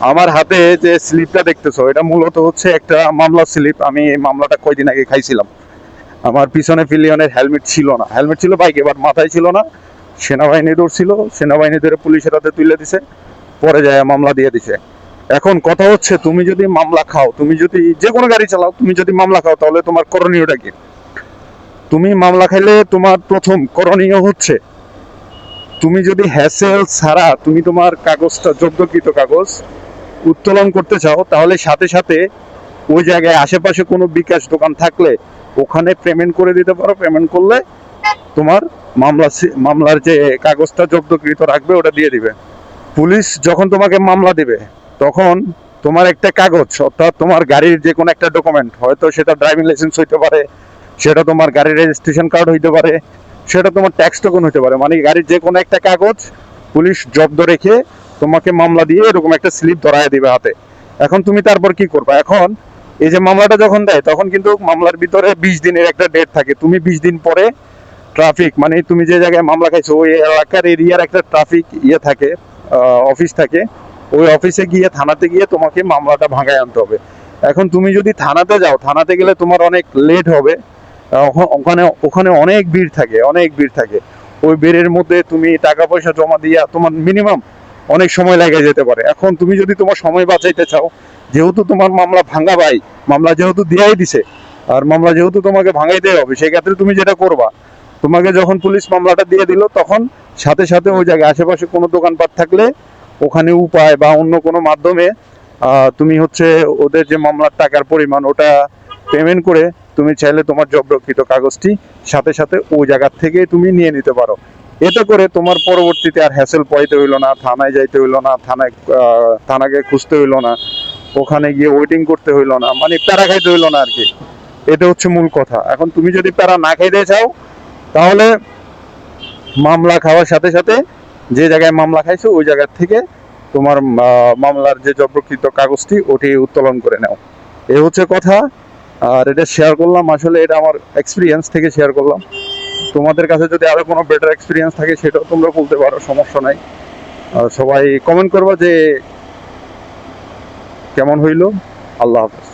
আমার হাতে যে স্লিপটা দেখতেছো, এটা মূলত হচ্ছে একটা মামলা স্লিপ। আমি এই মামলাটা কয়দিন আগে খাইছিলাম। আমার পিছনে পিলিয়নের হেলমেট ছিল না। হেলমেট ছিল বাইকে, বাট মাথায় ছিল না। সেনাবাহিনী ধরছিল, সেনাবাহিনী ধরে পুলিশের হাতে তুলে দিছে। পরে যায় মামলা দিয়ে দিছে। এখন কথা হচ্ছে, তুমি যদি মামলা খাও, তুমি যদি যে কোনো গাড়ি চালাও, তুমি যদি মামলা খাও, তাহলে তোমার করণীয়টা কি? তুমি মামলা খাইলে তোমার প্রথম করণীয় হচ্ছে, তুমি যদি হ্যাসেল ছাড়া, তুমি তোমার কাগজটা যোগ্যকৃত কাগজ উত্তোলন করতে চাও, তাহলে সাথে সাথে ওই জায়গায় আশেপাশে কোনো বিকাশ দোকান থাকলে ওখানে পেমেন্ট করে দিতে পারো। পেমেন্ট করলে তোমার মামলা মামলার যে কাগজটা জব্দকৃত রাখবে, ওটা দিয়ে দিবে। পুলিশ যখন তোমাকে মামলা দিবে, তখন তোমার একটা কাগজ, অর্থাৎ তোমার গাড়ির যে কোনো একটা ডকুমেন্ট হয়তো সেটা ড্রাইভিং লাইসেন্স হইতে পারে, সেটা তোমার গাড়ির রেজিস্ট্রেশন কার্ড হইতে পারে, সেটা তোমার ট্যাক্স টোকন হইতে পারে। মানে গাড়ির যে কোনো একটা কাগজ পুলিশ জব্দ রেখে তোমাকে মামলা দিয়ে এরকম একটা স্লিপ ধরায় দিবে হাতে। এখন তুমি তারপর কি করবা? এখন এই যে মামলাটা যখন দেয়, তখন কিন্তু মামলার ভিতরে বিশ দিনের একটা ডেট থাকে। তুমি বিশ দিন পরে ট্রাফিক মানে তুমি যে জায়গায় মামলা খাইছো, ওই এলাকার এরিয়ার একটা ট্রাফিক ইয়ে থাকে অফিস থাকে। ওই অফিসে গিয়ে থানাতে গিয়ে তোমাকে মামলাটা ভাঙায় আনতে হবে। এখন তুমি যদি থানাতে যাও, থানাতে গেলে তোমার অনেক লেট হবে। ওখানে ওখানে অনেক ভিড় থাকে, অনেক ভিড় থাকে। ওই ভিড়ের মধ্যে তুমি টাকা পয়সা জমা দিয়া তোমার মিনিমাম অনেক সময় লেগে যেতে পারে। এখন তুমি যদি তোমার সময় বাঁচাইতে চাও, যেহেতু তোমার মামলা ভাঙা ভাই, মামলা যেহেতু দিয়াই দিছে, আর মামলা যেহেতু তোমাকে ভাঙাইতে হবে সেই ক্ষেত্রে তুমি যেটা করবা, তোমাকে যখন পুলিশ মামলাটা দিয়ে দিল, তখন সাথে সাথে ওই জায়গায় আশেপাশে কোনো দোকানপাট থাকলে ওখানে উপায় বা অন্য কোনো মাধ্যমে তুমি হচ্ছে ওদের যে মামলার টাকার পরিমাণ, ওটা পেমেন্ট করে তুমি চাইলে তোমার জব্দকৃত কাগজটি সাথে সাথে ওই জায়গার থেকে তুমি নিয়ে নিতে পারো। এতে করে তোমার পরবর্তীতে আর হ্যাসেল পাইতে হইল না, থানায় যাইতে হইল না, থানায় থানাকে খুঁজতে হইল না, ওখানে গিয়ে ওয়েটিং করতে হইল না মানে প্যারা খাইতে হইল না আর কি এটা হচ্ছে মূল কথা। এখন তুমি যদি প্যারা না খাইতে চাও, তাহলে মামলা খাওয়ার সাথে সাথে যে জায়গায় মামলা খাইছো, ওই জায়গার থেকে তোমার মামলার যে জব্রকৃত কাগজটি, ওটি উত্তোলন করে নাও। এ হচ্ছে কথা। আর এটা শেয়ার করলাম। আসলে এটা আমার এক্সপিরিয়েন্স থেকে শেয়ার করলাম। তোমাদের কাছে যদি আরও কোনো বেটার এক্সপিরিয়েন্স থাকে, সেটাও তোমরা বলতে পারো, সমস্যা নাই। সবাই কমেন্ট করবা যে কেমন হইল। আল্লাহ হাফেজ।